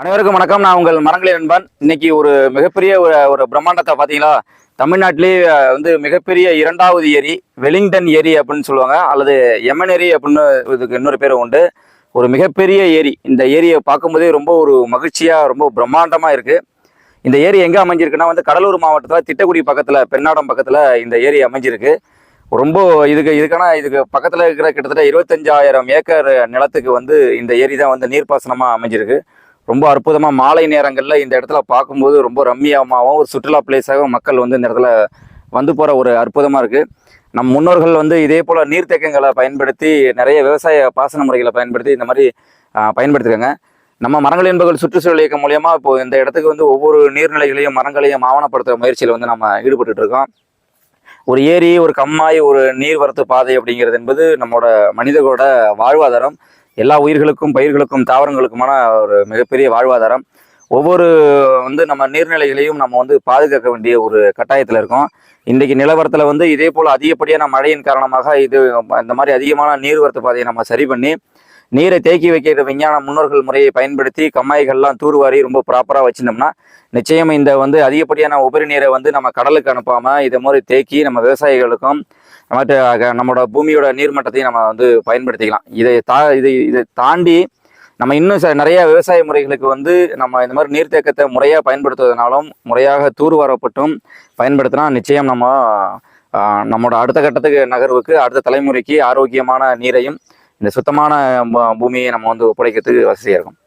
அனைவருக்கும் வணக்கம். நான் உங்கள் மரங்களின் நண்பன். இன்னைக்கு ஒரு மிகப்பெரிய ஒரு ஒரு பிரம்மாண்டத்தை பார்த்தீங்களா? தமிழ்நாட்டிலேயே வந்து மிகப்பெரிய இரண்டாவது ஏரி வெலிங்டன் ஏரி அப்படின்னு சொல்லுவாங்க. அல்லது எமன் ஏரி அப்படின்னு இதுக்கு இன்னொரு பேர் உண்டு. ஒரு மிகப்பெரிய ஏரி. இந்த ஏரியை பார்க்கும்போதே ரொம்ப ஒரு மகிழ்ச்சியாக ரொம்ப பிரம்மாண்டமாக இருக்குது இந்த ஏரி எங்கே அமைஞ்சிருக்குன்னா வந்து கடலூர் மாவட்டத்தில் திட்டக்குடி பக்கத்தில் பெண்ணாடம் பக்கத்தில் இந்த ஏரி அமைஞ்சிருக்கு. ரொம்ப இதுக்கு இதுக்கான இதுக்கு பக்கத்தில் இருக்கிற கிட்டத்தட்ட இருபத்தஞ்சாயிரம் ஏக்கர் நிலத்துக்கு வந்து இந்த ஏரி தான் வந்து நீர்ப்பாசனமாக அமைஞ்சிருக்கு. ரொம்ப அற்புதமாக மாலை நேரங்களில் இந்த இடத்துல பார்க்கும்போது ரொம்ப ரம்மியமாகவும் ஒரு சுற்றுலா பிளேஸாகவும் மக்கள் வந்து இந்த இடத்துல வந்து போகிற ஒரு அற்புதமாக இருக்குது நம் முன்னோர்கள் வந்து இதே போல் நீர்த்தேக்கங்களை பயன்படுத்தி நிறைய விவசாய பாசன முறைகளை பயன்படுத்தி இந்த மாதிரி ஆஹ், பயன்படுத்திருக்காங்க. நம்ம மரங்கள் என்பவர்கள் சுற்றுச்சூழல் இயக்கம் மூலியமாக இப்போ இந்த இடத்துக்கு வந்து ஒவ்வொரு நீர்நிலைகளையும் மரங்களையும் ஆவணப்படுத்துகிற முயற்சியில் வந்து நம்ம ஈடுபட்டுட்டு இருக்கோம். ஒரு ஏரி ஒரு கம்மாய் ஒரு நீர்வரத்து பாதை அப்படிங்கிறது என்பது நம்மளோட மனிதர்களோட வாழ்வாதாரம். எல்லா உயிர்களுக்கும் பயிர்களுக்கும் தாவரங்களுக்குமான ஒரு மிகப்பெரிய வாழ்வாதாரம். ஒவ்வொரு வந்து நம்ம நீர்நிலைகளையும் நம்ம வந்து பாதுகாக்க வேண்டிய ஒரு கட்டாயத்தில் இருக்கோம். இன்றைக்கு நிலவரத்தில் வந்து இதே போல் அதிகப்படியான மழையின் காரணமாக இது இந்த மாதிரி அதிகமான நீர்வரத்து பாதையை நம்ம சரி பண்ணி நீரை தேக்கி வைக்கிற விஞ்ஞான முன்னோர்கள் முறையை பயன்படுத்தி கம்மாய்கள்லாம் தூர்வாரி ரொம்ப ப்ராப்பராக வச்சிருந்தோம்னா நிச்சயம் இந்த வந்து அதிகப்படியான உபரி நீரை வந்து நம்ம கடலுக்கு அனுப்பாமல் இதை மாதிரி தேக்கி நம்ம விவசாயிகளுக்கும் மற்ற நம்மளோட பூமியோட நீர்மட்டத்தையும் நம்ம வந்து பயன்படுத்திக்கலாம். இதை தா இதை இதை தாண்டி நம்ம இன்னும் ச நிறைய விவசாய முறைகளுக்கு வந்து நம்ம இந்த மாதிரி நீர்த்தேக்கத்தை முறையாக பயன்படுத்துவதனாலும் முறையாக தூர்வாரப்பட்டும் பயன்படுத்தினா நிச்சயம் நம்ம நம்மளோட அடுத்த கட்டத்துக்கு நகர்வுக்கு அடுத்த தலைமுறைக்கு ஆரோக்கியமான நீரையும் இந்த சுத்தமான பூமியை நம்ம வந்து ஒப்படைக்கிறதுக்கு வசதியாக இருக்கும்.